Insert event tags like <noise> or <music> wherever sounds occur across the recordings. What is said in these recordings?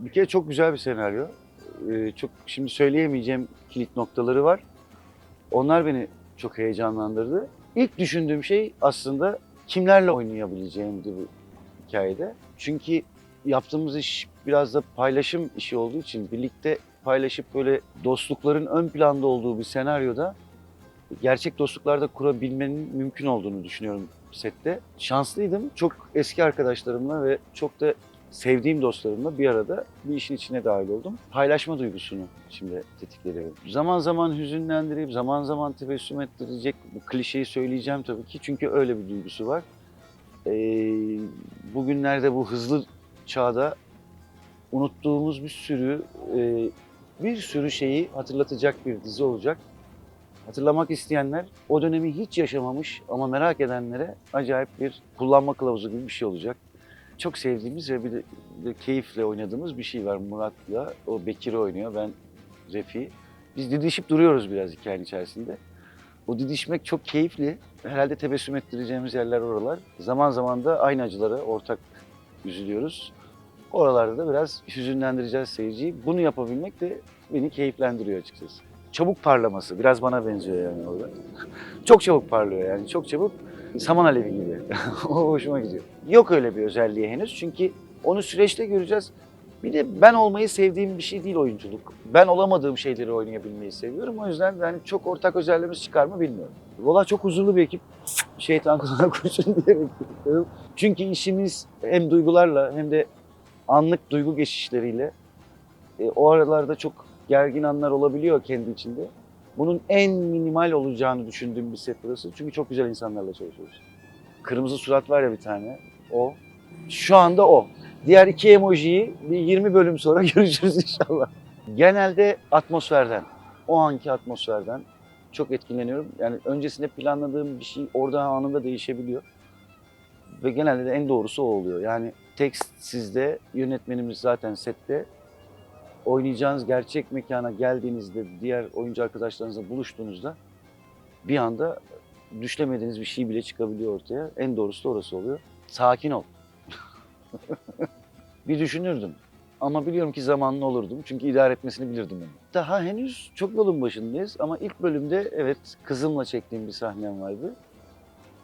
Bir kere çok güzel bir senaryo. Ee, çok şimdi söyleyemeyeceğim kilit noktaları var. Onlar beni çok heyecanlandırdı. İlk düşündüğüm şey aslında kimlerle oynayabileceğimdi bu hikayede. Çünkü yaptığımız iş biraz da paylaşım işi olduğu için birlikte paylaşıp böyle dostlukların ön planda olduğu bir senaryoda gerçek dostluklarda kurabilmenin mümkün olduğunu düşünüyorum sette. Şanslıydım. Çok eski arkadaşlarımla ve çok da sevdiğim dostlarımla bir arada bir işin içine dahil oldum. Paylaşma duygusunu şimdi tetikledi. Zaman zaman hüzünlendirip, zaman zaman tebessüm ettirecek bu klişeyi söyleyeceğim tabii ki. Çünkü öyle bir duygusu var. Ee, bugünlerde bu hızlı çağda unuttuğumuz bir sürü e, bir sürü şeyi hatırlatacak bir dizi olacak. Hatırlamak isteyenler o dönemi hiç yaşamamış ama merak edenlere acayip bir kullanma kılavuzu gibi bir şey olacak. Çok sevdiğimiz ve bir de, keyifle oynadığımız bir şey var Murat'la. O Bekir oynuyor, ben Refi. Biz didişip duruyoruz biraz hikayenin içerisinde. O didişmek çok keyifli. Herhalde tebessüm ettireceğimiz yerler oralar. Zaman zaman da aynı acılara ortak üzülüyoruz. Oralarda da biraz hüzünlendireceğiz seyirciyi. Bunu yapabilmek de beni keyiflendiriyor açıkçası. Çabuk parlaması biraz bana benziyor yani orada. <laughs> çok çabuk parlıyor yani çok çabuk. Saman alevi gibi. <laughs> o hoşuma gidiyor. Yok öyle bir özelliği henüz çünkü onu süreçte göreceğiz. Bir de ben olmayı sevdiğim bir şey değil oyunculuk. Ben olamadığım şeyleri oynayabilmeyi seviyorum. O yüzden yani çok ortak özelliğimiz çıkar mı bilmiyorum. Valla çok huzurlu bir ekip. <laughs> Şeytan kulağına kurşun diye bekliyorum. Çünkü işimiz hem duygularla hem de anlık duygu geçişleriyle e, o aralarda çok gergin anlar olabiliyor kendi içinde. Bunun en minimal olacağını düşündüğüm bir set burası. Çünkü çok güzel insanlarla çalışıyoruz. Kırmızı surat var ya bir tane. O. Şu anda o. Diğer iki emojiyi bir 20 bölüm sonra <laughs> görüşürüz inşallah. Genelde atmosferden, o anki atmosferden çok etkileniyorum. Yani öncesinde planladığım bir şey orada anında değişebiliyor. Ve genelde de en doğrusu o oluyor. Yani tekst sizde, yönetmenimiz zaten sette. Oynayacağınız gerçek mekana geldiğinizde, diğer oyuncu arkadaşlarınızla buluştuğunuzda bir anda düşlemediğiniz bir şey bile çıkabiliyor ortaya. En doğrusu da orası oluyor. Sakin ol. <laughs> bir düşünürdüm. Ama biliyorum ki zamanlı olurdum. Çünkü idare etmesini bilirdim onu. Daha henüz çok yolun başındayız ama ilk bölümde evet kızımla çektiğim bir sahnem vardı.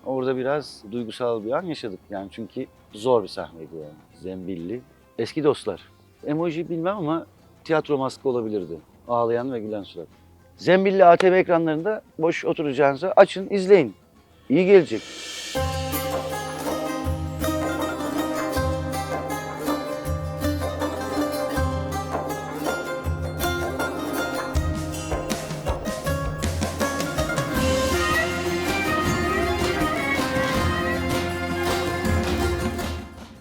Orada biraz duygusal bir an yaşadık yani çünkü zor bir sahneydi yani. Zembilli. Eski dostlar. Emoji bilmem ama tiyatro maske olabilirdi. Ağlayan ve gülen surat. Zembilli ATV ekranlarında boş oturacağınıza açın izleyin. İyi gelecek.